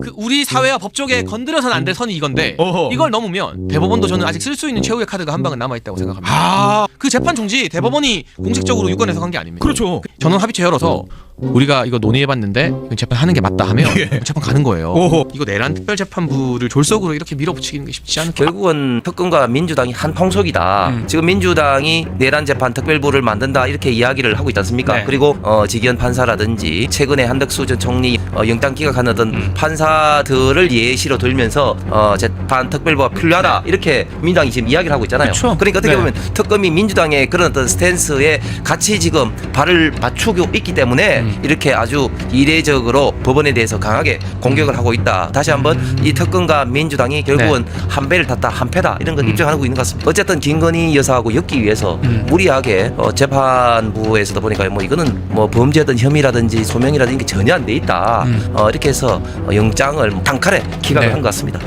그 우리 사회와 법조계 건드려서는 안 될 선이 이건데 어허. 이걸 넘으면 대법원도 저는 아직 쓸 수 있는 최후의 카드가 한 방은 남아 있다고 생각합니다. 아 그 재판 중지 대법원이 공식적으로 유권 해석한 게 아닙니다. 그렇죠. 저는 합의체 열어서 우리가 이거 논의해봤는데 이건 재판하는 게 맞다 하면 예. 재판 가는 거예요. 오호. 이거 내란 특별재판부를 졸속으로 이렇게 밀어붙이기는 게 쉽지 않을 것 결국은 특검과 민주당이 한 통속이다. 음. 지금 민주당이 내란 재판 특별부를 만든다 이렇게 이야기를 하고 있지 않습니까? 네. 그리고 어, 지기현 판사라든지 최근에 한덕수 전 총리 어, 영장 기각하는 음. 판사들을 예시로 들면서 어, 재판 특별부가 필요하다 이렇게 민주당이 지금 이야기를 하고 있잖아요. 그쵸. 러니까 어떻게 네. 보면 특검이 민주당의 그런 어떤 스탠스에 같이 지금 발을 맞추고 있기 때문에 음. 이렇게 아주 이례적으로 법원에 대해서 강하게 공격을 하고 있다. 다시 한번 이 특검과 민주당이 결국은 한 배를 탔다 한 패다 이런 걸 입증하고 있는 것 같습니다. 어쨌든 김건희 여사하고 엮기 위해서 음. 무리하게 어, 재판부에서도 보니까 뭐 이거는 뭐 범죄든 혐의라든지 소명이라든지 전혀 안 돼 있다. 음. 어, 이렇게 해서 어, 영장을 단칼에 기각을 네. 한것 같습니다.